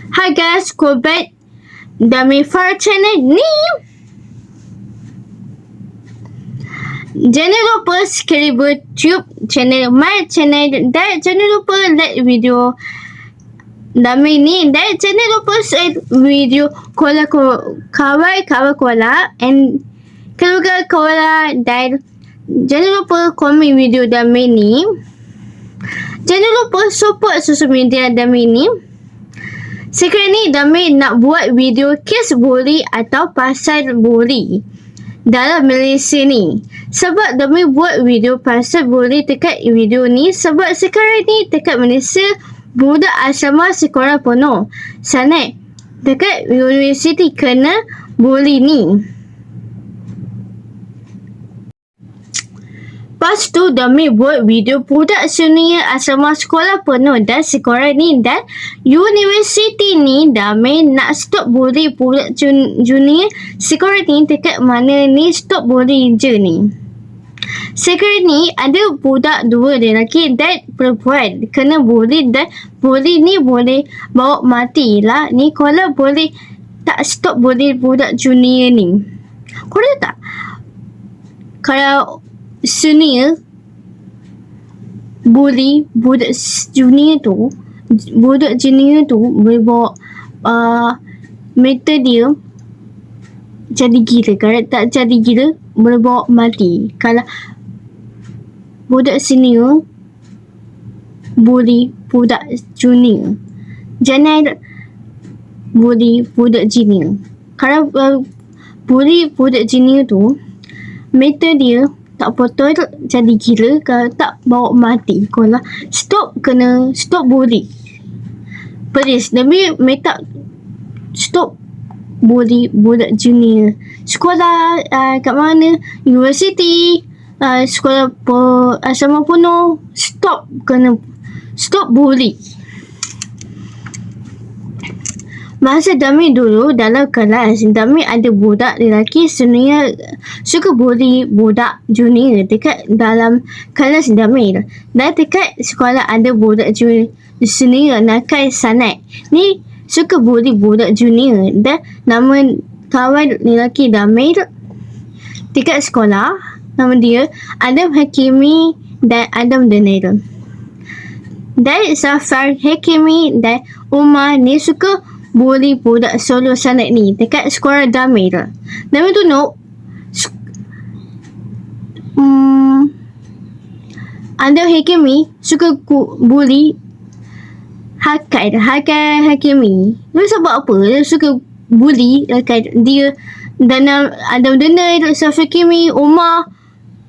Hi guys, back Dami Far Channel ni. Jangan lupa subscribe YouTube channel my channel dan jangan lupa like video Dami ni dan jangan lupa share video kola kawai kawai kola and keluarga kola dan jangan lupa komen video Dami ni. Jangan lupa support sosial media Dami ni. Sekarang ni Dami nak buat video kes bully atau pasal bully dalam Malaysia ni. Sebab Dami buat video pasal bully dekat video ni sebab sekarang ni dekat Malaysia budak asrama sekolah penuh. Sana dekat universiti kena bully ni. Lepas tu Dami buat video budak senior asrama sekolah penuh dan sekolah ni dan universiti ni Dami nak stop bully budak junior sekolah ni dekat mana ni stop bully je ni. Sekarang ni ada budak dua lelaki dan perempuan kena bully dan bully ni boleh bawa mati lah. Ni kalau boleh tak stop bully budak junior ni. Kau tak? Kalau senior bully budak junior tu budak junior tu boleh bawa uh, meter dia jadi gila. Kalau tak jadi gila boleh bawa mati. Kalau budak senior bully budak junior. Jangan bully budak junior. Kalau uh, bully budak junior tu meter dia tak potol jadi gila kalau tak bawa mati kalau stop kena stop bully please demi minta stop bully budak junior. Sekolah uh, kat mana? Universiti uh, sekolah po, asrama penuh stop kena stop bully Masa Dami dulu dalam kelas, Dami ada budak lelaki sebenarnya suka bully budak junior dekat dalam kelas Dami. Dan dekat sekolah ada budak junior senior nakal sanat. Ni suka bully budak junior dan nama kawan lelaki Dami dekat sekolah nama dia Adam Hakimi dan Adam Denero. Dan Safar Hakimi dan Umar ni suka bully budak solo sanat ni dekat sekolah damai tu. Damai tu no. Hmm, anda Hakimi suka bully Hakai Hakai Hakimi. Dia sebab apa? Dia suka bully Hakai. Dia dan ada dena Saf Hakimi, Umar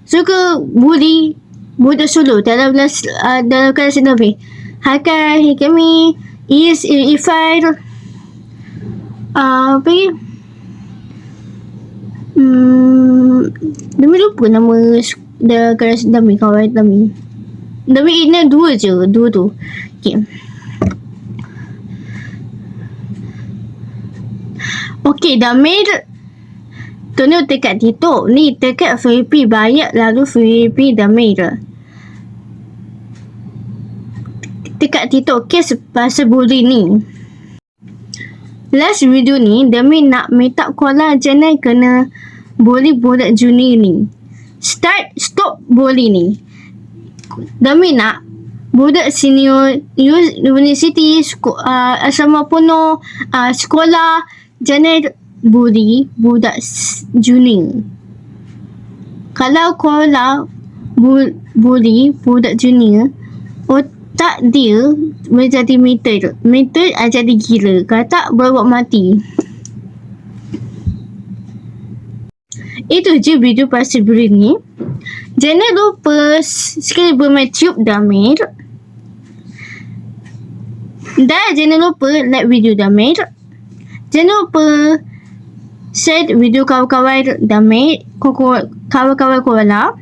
suka bully budak solo dalam kelas uh, dalam kelas Nabi. Hakai Hakimi is Ifair uh, apa ni? Hmm, Demi lupa nama Dah keras Dami kawan Dami. Dami ini dua je Dua tu. Okay. Okay Dami Tu ni dekat TikTok Ni dekat VIP Banyak lalu VIP Dami Dekat TikTok Kes pasal bully ni Last video ni demi nak minta kola channel kena boleh budak junior ni. Start stop boleh ni. Demi nak budak senior university uh, asrama penuh uh, sekolah channel boleh budak junior. Kalau kola boleh budak junior, tak dia boleh jadi meter. Meter akan jadi gila. Kalau tak boleh buat mati. Itu je video pasal beri ni. Jangan lupa sekali bermain tube Damir. Dan jangan lupa like video Damir. Jangan lupa share video kawan-kawan Damir. Kawan-kawan Kuala.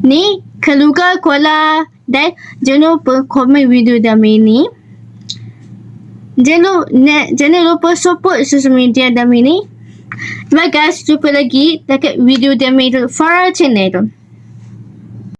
Ni keluarga Kuala dan jangan lupa komen video Dami ni. Jangan lupa, jangan lupa support sosial media Dami ni. Bye guys, jumpa lagi dekat video Dami Farah channel.